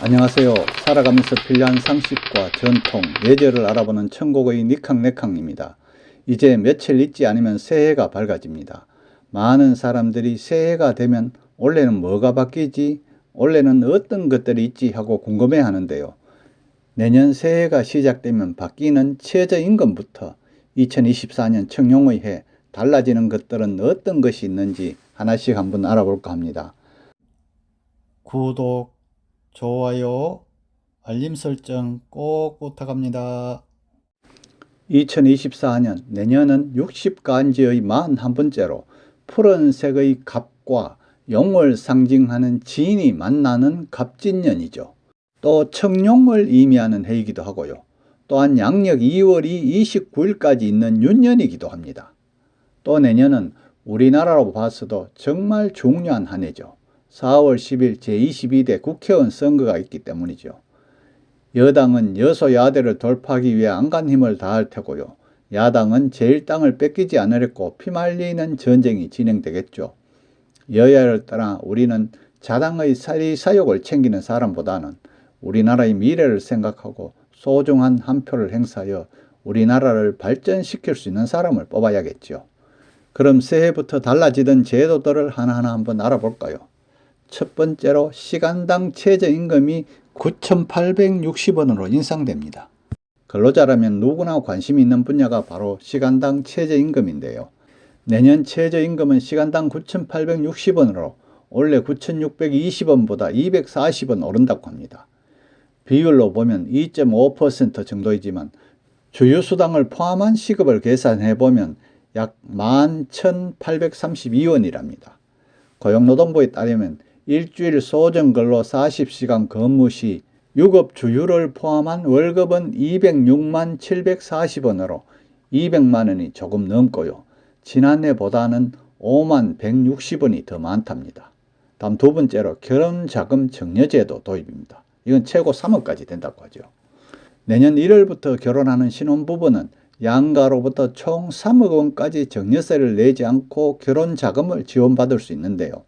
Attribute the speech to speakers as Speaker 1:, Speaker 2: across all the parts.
Speaker 1: 안녕하세요. 살아가면서 필요한 상식과 전통, 예절을 알아보는 천국의 니캉네캉입니다. 이제 며칠 있지 않으면 새해가 밝아집니다. 많은 사람들이 새해가 되면 올해는 뭐가 바뀌지? 올해는 어떤 것들이 있지? 하고 궁금해 하는데요. 내년 새해가 시작되면 바뀌는 최저임금부터 2024년 청룡의 해 달라지는 것들은 어떤 것이 있는지 하나씩 한번 알아볼까 합니다. 구독, 좋아요, 알림 설정 꼭 부탁합니다. 2024년 내년은 60간지의 41번째로 푸른색의 갑과 용을 상징하는 진이 만나는 갑진년이죠. 또 청룡을 의미하는 해이기도 하고요. 또한 양력 2월이 29일까지 있는 윤년이기도 합니다. 또 내년은 우리나라로 봐서도 정말 중요한 한 해죠. 4월 10일 제22대 국회의원 선거가 있기 때문이죠. 여당은 여소야대를 돌파하기 위해 안간 힘을 다할 테고요. 야당은 제1당을 뺏기지 않으려고 피말리는 전쟁이 진행되겠죠. 여야를 떠나 우리는 자당의 사리사욕을 챙기는 사람보다는 우리나라의 미래를 생각하고 소중한 한 표를 행사하여 우리나라를 발전시킬 수 있는 사람을 뽑아야겠죠. 그럼 새해부터 달라지던 제도들을 하나하나 한번 알아볼까요? 첫 번째로 시간당 최저임금이 9,860원으로 인상됩니다. 근로자라면 누구나 관심이 있는 분야가 바로 시간당 최저임금인데요. 내년 최저임금은 시간당 9,860원으로 원래 9,620원보다 240원 오른다고 합니다. 비율로 보면 2.5% 정도이지만 주유수당을 포함한 시급을 계산해 보면 약 11,832원이랍니다. 고용노동부에 따르면 일주일 소정근로 40시간 근무 시 유급 주휴를 포함한 월급은 206만 740원으로 200만 원이 조금 넘고요. 지난해보다는 5만 160원이 더 많답니다. 다음 두 번째로 결혼자금 정려제도 도입입니다. 이건 최고 3억까지 된다고 하죠. 내년 1월부터 결혼하는 신혼부부는 양가로부터 총 3억 원까지 정려세를 내지 않고 결혼 자금을 지원받을 수 있는데요.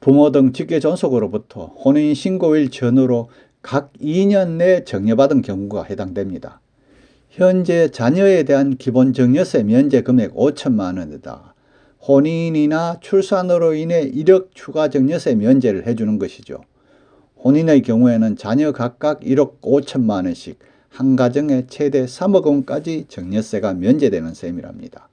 Speaker 1: 부모 등 직계 존속으로부터 혼인 신고일 전후로 각 2년 내 정려받은 경우가 해당됩니다. 현재 자녀에 대한 기본 정려세 면제 금액 5천만 원에다 혼인이나 출산으로 인해 1억 추가 정려세 면제를 해주는 것이죠. 혼인의 경우에는 자녀 각각 1억 5천만 원씩 한 가정에 최대 3억 원까지 정려세가 면제되는 셈이랍니다.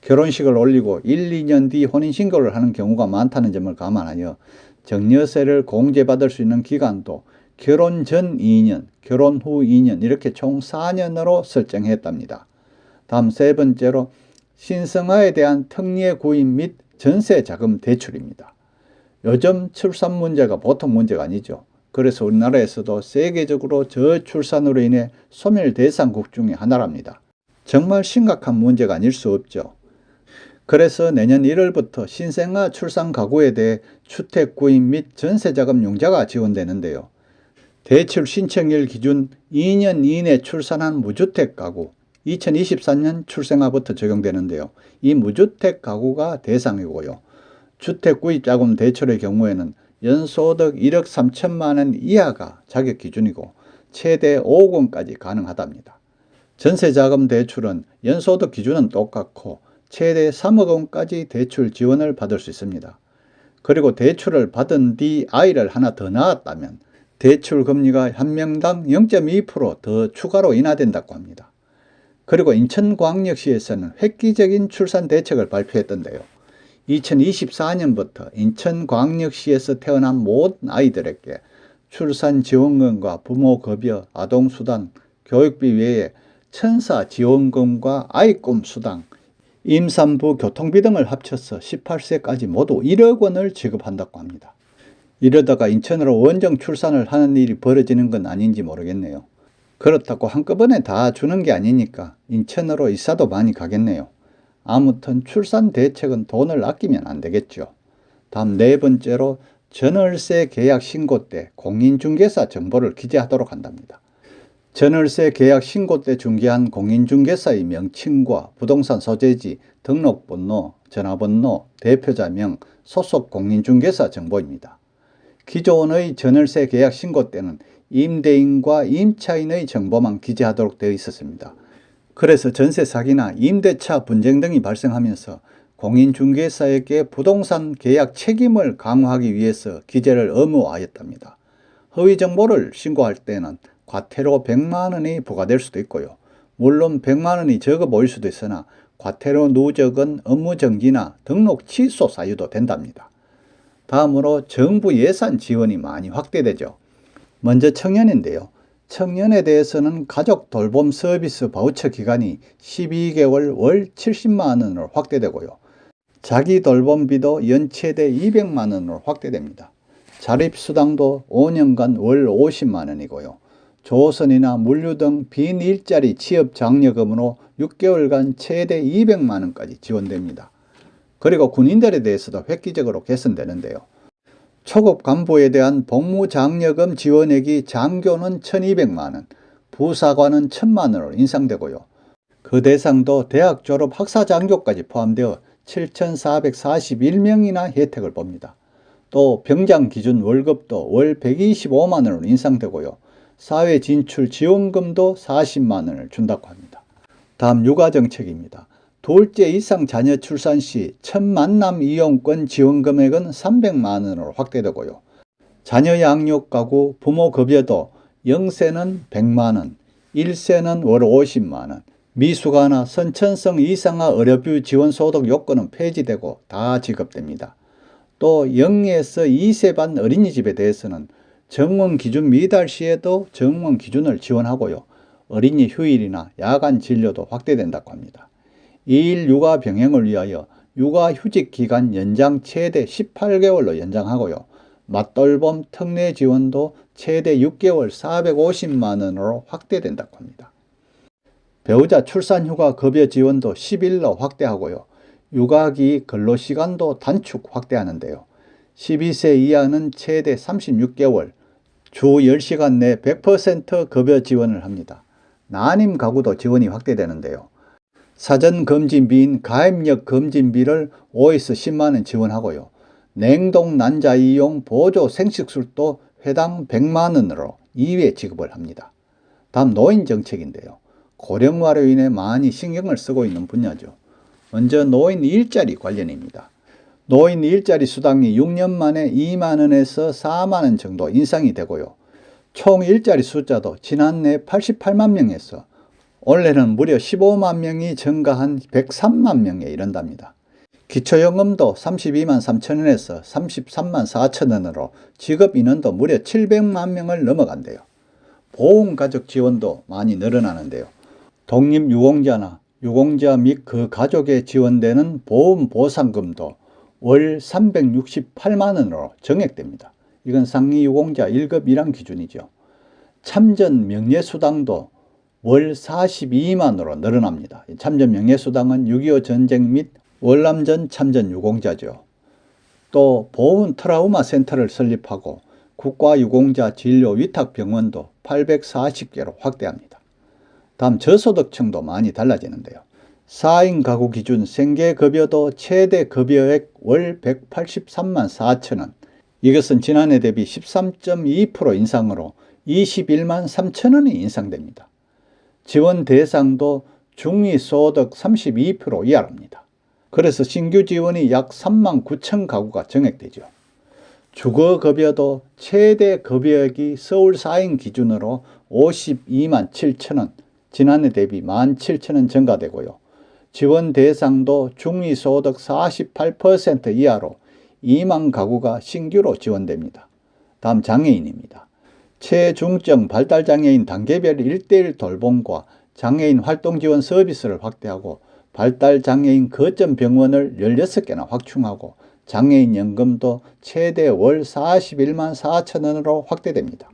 Speaker 1: 결혼식을 올리고 1, 2년 뒤 혼인신고를 하는 경우가 많다는 점을 감안하여 정려세를 공제받을 수 있는 기간도 결혼 전 2년, 결혼 후 2년 이렇게 총 4년으로 설정했답니다. 다음 세 번째로 신성아에 대한 특례 구입 및 전세 자금 대출입니다. 요즘 출산 문제가 보통 문제가 아니죠. 그래서 우리나라에서도 세계적으로 저출산으로 인해 소멸 대상국 중의 하나랍니다. 정말 심각한 문제가 아닐 수 없죠. 그래서 내년 1월부터 신생아 출산 가구에 대해 주택 구입 및 전세자금 융자가 지원되는데요. 대출 신청일 기준 2년 이내 출산한 무주택 가구, 2024년 출생아부터 적용되는데요. 이 무주택 가구가 대상이고요. 주택 구입 자금 대출의 경우에는 연소득 1억 3천만 원 이하가 자격 기준이고 최대 5억 원까지 가능하답니다. 전세자금 대출은 연소득 기준은 똑같고 최대 3억 원까지 대출 지원을 받을 수 있습니다. 그리고 대출을 받은 뒤 아이를 하나 더 낳았다면 대출 금리가 한 명당 0.2%더 추가로 인하된다고 합니다. 그리고 인천광역시에서는 획기적인 출산 대책을 발표했던데요. 2024년부터 인천광역시에서 태어난 모든 아이들에게 출산 지원금과 부모 급여, 아동수당, 교육비 외에 천사 지원금과 아이꿈 수당, 임산부 교통비 등을 합쳐서 18세까지 모두 1억 원을 지급한다고 합니다. 이러다가 인천으로 원정 출산을 하는 일이 벌어지는 건 아닌지 모르겠네요. 그렇다고 한꺼번에 다 주는 게 아니니까 인천으로 이사도 많이 가겠네요. 아무튼 출산 대책은 돈을 아끼면 안 되겠죠. 다음 네 번째로 전월세 계약 신고 때 공인중개사 정보를 기재하도록 한답니다. 전월세 계약 신고 때 중개한 공인중개사의 명칭과 부동산 소재지, 등록번호, 전화번호, 대표자명, 소속 공인중개사 정보입니다. 기존의 전월세 계약 신고 때는 임대인과 임차인의 정보만 기재하도록 되어 있었습니다. 그래서 전세 사기나 임대차 분쟁 등이 발생하면서 공인중개사에게 부동산 계약 책임을 강화하기 위해서 기재를 의무화하였답니다. 허위 정보를 신고할 때는 과태료 100만 원이 부과될 수도 있고요. 물론 100만 원이 적어 보일 수도 있으나 과태료 누적은 업무 정지나 등록 취소 사유도 된답니다. 다음으로 정부 예산 지원이 많이 확대되죠. 먼저 청년인데요. 청년에 대해서는 가족 돌봄 서비스 바우처 기간이 12개월 월 70만 원으로 확대되고요. 자기 돌봄비도 연 최대 200만 원으로 확대됩니다. 자립수당도 5년간 월 50만 원이고요. 조선이나 물류 등 빈 일자리 취업 장려금으로 6개월간 최대 200만 원까지 지원됩니다. 그리고 군인들에 대해서도 획기적으로 개선되는데요. 초급 간부에 대한 복무 장려금 지원액이 장교는 1200만 원, 부사관은 1000만 원으로 인상되고요. 그 대상도 대학 졸업 학사 장교까지 포함되어 7,441명이나 혜택을 봅니다. 또 병장 기준 월급도 월 125만 원으로 인상되고요. 사회 진출 지원금도 40만 원을 준다고 합니다. 다음 육아 정책입니다. 둘째 이상 자녀 출산 시 첫 만남 이용권 지원 금액은 300만 원으로 확대되고요. 자녀 양육 가구 부모 급여도 0세는 100만 원, 1세는 월 50만 원, 미숙아나 선천성 이상화 의료비 지원 소득 요건은 폐지되고 다 지급됩니다. 또 0에서 2세 반 어린이집에 대해서는 정원 기준 미달 시에도 정원 기준을 지원하고요. 어린이 휴일이나 야간 진료도 확대된다고 합니다. 2일 육아 병행을 위하여 육아 휴직 기간 연장 최대 18개월로 연장하고요. 맞돌봄 특례 지원도 최대 6개월 450만 원으로 확대된다고 합니다. 배우자 출산 휴가 급여 지원도 10일로 확대하고요. 육아기 근로시간도 단축 확대하는데요. 12세 이하는 최대 36개월, 주 10시간 내 100% 급여 지원을 합니다. 난임 가구도 지원이 확대되는데요. 사전 검진비인 가입력 검진비를 5에서 10만 원 지원하고요. 냉동 난자 이용 보조 생식술도 회당 100만 원으로 2회 지급을 합니다. 다음 노인 정책인데요. 고령화로 인해 많이 신경을 쓰고 있는 분야죠. 먼저 노인 일자리 관련입니다. 노인 일자리 수당이 6년 만에 2만 원에서 4만 원 정도 인상이 되고요. 총 일자리 숫자도 지난해 88만 명에서 올해는 무려 15만 명이 증가한 103만 명에 이른답니다. 기초연금도 32만 3천 원에서 33만 4천 원으로 직업 인원도 무려 700만 명을 넘어간대요. 보험가족 지원도 많이 늘어나는데요. 독립유공자나 유공자 및 그 가족에 지원되는 보험보상금도 월 368만 원으로 정액됩니다. 이건 상위 유공자 1급 1항 기준이죠. 참전 명예수당도 월 42만으로 늘어납니다. 참전 명예수당은 6.25 전쟁 및 월남전 참전 유공자죠. 또 보훈 트라우마 센터를 설립하고 국가유공자 진료 위탁병원도 840개로 확대합니다. 다음 저소득층도 많이 달라지는데요. 4인 가구 기준 생계급여도 최대 급여액 월 183만 4천 원. 이것은 지난해 대비 13.2% 인상으로 21만 3천 원이 인상됩니다. 지원 대상도 중위소득 32% 이하랍니다. 그래서 신규 지원이 약 3만 9천 가구가 정액되죠. 주거급여도 최대 급여액이 서울 4인 기준으로 52만 7천 원, 지난해 대비 1만 7천 원 증가되고요. 지원 대상도 중위소득 48% 이하로 2만 가구가 신규로 지원됩니다. 다음 장애인입니다. 체중증 발달장애인 단계별 1대1 돌봄과 장애인 활동 지원 서비스를 확대하고 발달장애인 거점 병원을 16개나 확충하고 장애인 연금도 최대 월 41만 4천 원으로 확대됩니다.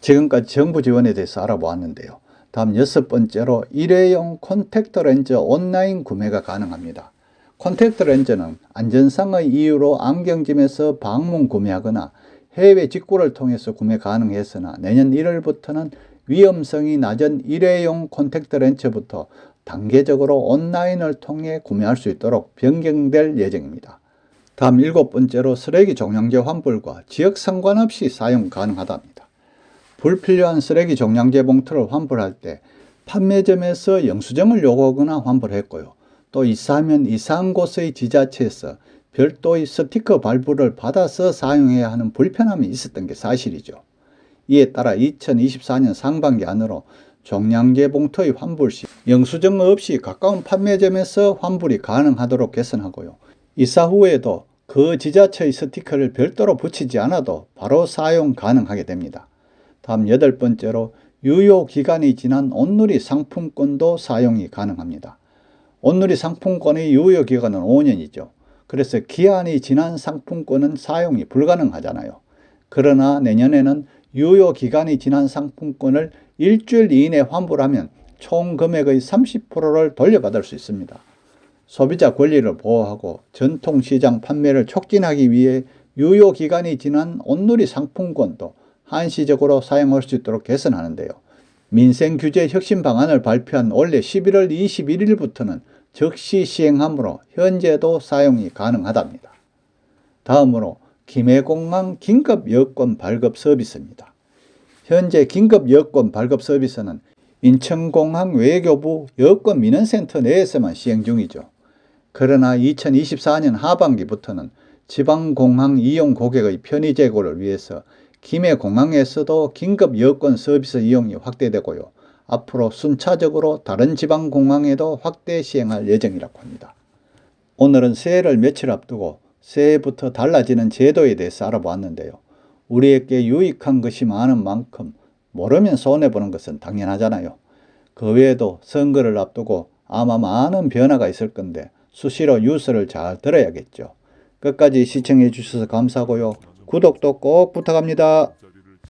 Speaker 1: 지금까지 정부 지원에 대해서 알아보았는데요. 다음 여섯 번째로 일회용 콘택트 렌즈 온라인 구매가 가능합니다. 콘택트 렌즈는 안전상의 이유로 안경점에서 방문 구매하거나 해외 직구를 통해서 구매 가능했으나 내년 1월부터는 위험성이 낮은 일회용 콘택트 렌즈부터 단계적으로 온라인을 통해 구매할 수 있도록 변경될 예정입니다. 다음 일곱 번째로 쓰레기 종량제 환불과 지역 상관없이 사용 가능하답니다. 불필요한 쓰레기 종량제 봉투를 환불할 때 판매점에서 영수증을 요구하거나 환불했고요. 또 이사하면 이사한 곳의 지자체에서 별도의 스티커 발부를 받아서 사용해야 하는 불편함이 있었던 게 사실이죠. 이에 따라 2024년 상반기 안으로 종량제 봉투의 환불 시 영수증 없이 가까운 판매점에서 환불이 가능하도록 개선하고요. 이사 후에도 그 지자체의 스티커를 별도로 붙이지 않아도 바로 사용 가능하게 됩니다. 다음 여덟 번째로 유효 기간이 지난 온누리 상품권도 사용이 가능합니다. 온누리 상품권의 유효 기간은 5년이죠. 그래서 기한이 지난 상품권은 사용이 불가능하잖아요. 그러나 내년에는 유효 기간이 지난 상품권을 일주일 이내 환불하면 총 금액의 30%를 돌려받을 수 있습니다. 소비자 권리를 보호하고 전통시장 판매를 촉진하기 위해 유효 기간이 지난 온누리 상품권도 한시적으로 사용할 수 있도록 개선하는데요. 민생 규제 혁신 방안을 발표한 올해 11월 21일부터는 즉시 시행하므로 현재도 사용이 가능하답니다. 다음으로 김해공항 긴급 여권 발급 서비스입니다. 현재 긴급 여권 발급 서비스는 인천공항 외교부 여권 민원센터 내에서만 시행 중이죠. 그러나 2024년 하반기부터는 지방공항 이용 고객의 편의 제고를 위해서 김해공항에서도 긴급 여권 서비스 이용이 확대되고요. 앞으로 순차적으로 다른 지방공항에도 확대 시행할 예정이라고 합니다. 오늘은 새해를 며칠 앞두고 새해부터 달라지는 제도에 대해서 알아보았는데요. 우리에게 유익한 것이 많은 만큼 모르면 손해보는 것은 당연하잖아요. 그 외에도 선거를 앞두고 아마 많은 변화가 있을 건데 수시로 뉴스를 잘 들어야겠죠. 끝까지 시청해 주셔서 감사하고요. 구독도 꼭 부탁합니다.